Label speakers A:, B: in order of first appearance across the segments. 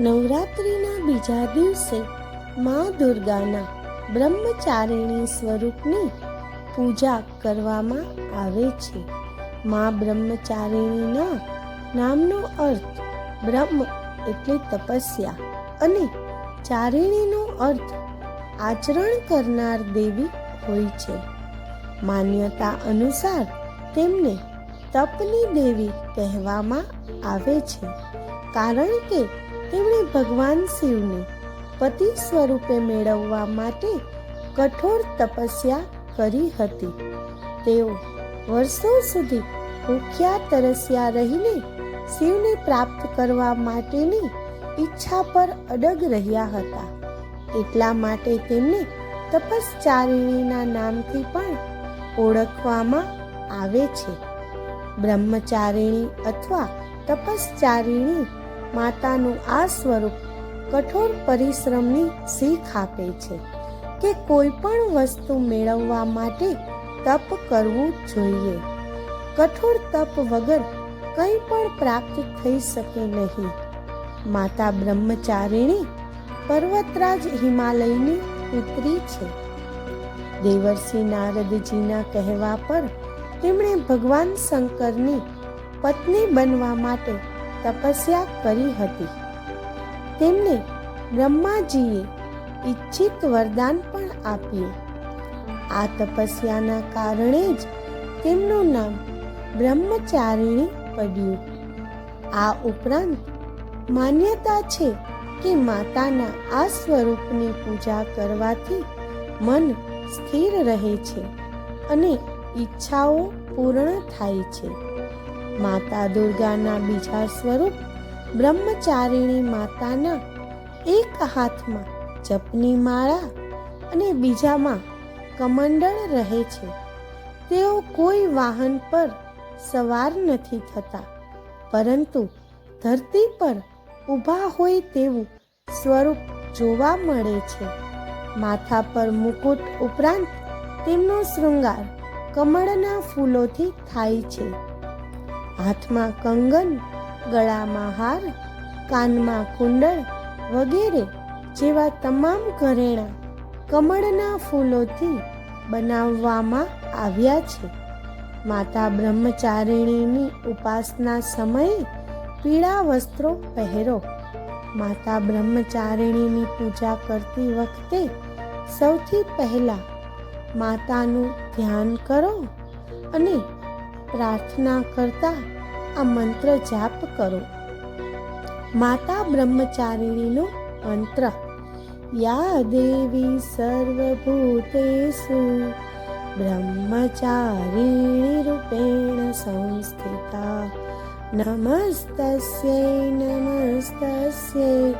A: નવરાત્રિના બીજા દિવસે મા દુર્ગાના બ્રહ્મચારિણી સ્વરૂપની પૂજા કરવામાં આવે છે. મા બ્રહ્મચારિણીના નામનો અર્થ બ્રહ્મ એટલે તપસ્યા અને ચારિણીનો અર્થ આચરણ કરનાર દેવી હોય છે. માન્યતા અનુસાર તેમને તપની દેવી કહેવામાં આવે છે. કારણ કે તેમણે ભગવાન શિવને પતિ સ્વરૂપે મેળવવા માટે કઠોર તપસ્યા કરી હતી. તેઓ વર્ષો સુધી ભૂખ્યા તરસ્યા રહીને શિવને પ્રાપ્ત કરવા માટેની ઈચ્છા પર અડગ રહ્યા હતા. એટલા માટે તેમને તપસ્ચારિણીના નામથી પણ ઓળખવામાં આવે છે. બ્રહ્મચારિણી અથવા તપસ્ચારિણી માતાનું આ સ્વરૂપ કઠોર પરિશ્રમની શીખ આપે છે કે કોઈ પણ વસ્તુ મેળવવા માટે તપ કરવું જોઈએ. કઠોર તપ વગર કંઈ પણ પ્રાપ્ત થઈ શકે નહીં. માતા બ્રહ્મચારિણી પર્વતરાજ હિમાલયની પુત્રી છે. દેવર્ષિ નારદજીના કહેવા પર તેમણે ભગવાન શંકરની પત્ની બનવા માટે તપસ્યા કરી હતી. તેમને બ્રહ્માજીએ ઈચ્છિત વરદાન પણ આપ્યું. આ તપસ્યાના કારણે જ તેમનું નામ બ્રહ્મચારિણી પડ્યું. આ ઉપરાંત માન્યતા છે કે માતાના આ સ્વરૂપની પૂજા કરવાથી મન સ્થિર રહે છે અને ઈચ્છાઓ પૂર્ણ થાય છે. માતા દુર્ગાના બીજા સ્વરૂપ બ્રહ્મચારિણી માતાના એક હાથમાં જપની માળા અને બીજામાં કમંડળ રહે છે. તેઓ કોઈ વાહન પર સવાર નથી થતા, પરંતુ ધરતી પર ઊભા હોય તેવું સ્વરૂપ જોવા મળે છે. માથા પર મુકુટ ઉપરાંત તેમનો શૃંગાર કમળના ફૂલોથી થાય છે. હાથમાં કંગન, ગળામાં હાર, કાનમાં કુંડળ વગેરે જેવા તમામ ઘરેણાં કમળના ફૂલોથી બનાવવામાં આવ્યા છે. માતા બ્રહ્મચારિણીની ઉપાસના સમયે પીળા વસ્ત્રો પહેરો. માતા બ્રહ્મચારિણીની પૂજા કરતી વખતે સૌથી પહેલા માતાનું ધ્યાન કરો અને પ્રાર્થના કરતા આ મંત્ર જાપ કરો. માતા બ્રહ્મચારિણીનો મંત્ર, યા દેવી સર્વભૂતેષુ, બ્રહ્મચારિણી રૂપેણ સંસ્થિતા નમસ્તસ્યૈ નમસ્તસ્યૈ,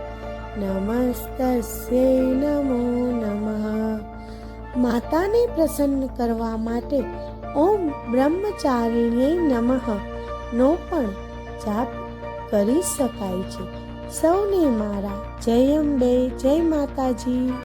A: નમસ્તસ્ય નમો નમઃ. માતાને પ્રસન્ન કરવા માટે ઓમ બ્રહ્મચારિણ્ય નમઃ નો પણ જાપ કરી શકાય છે. સૌને મારા જય અંબે, જય માતાજી.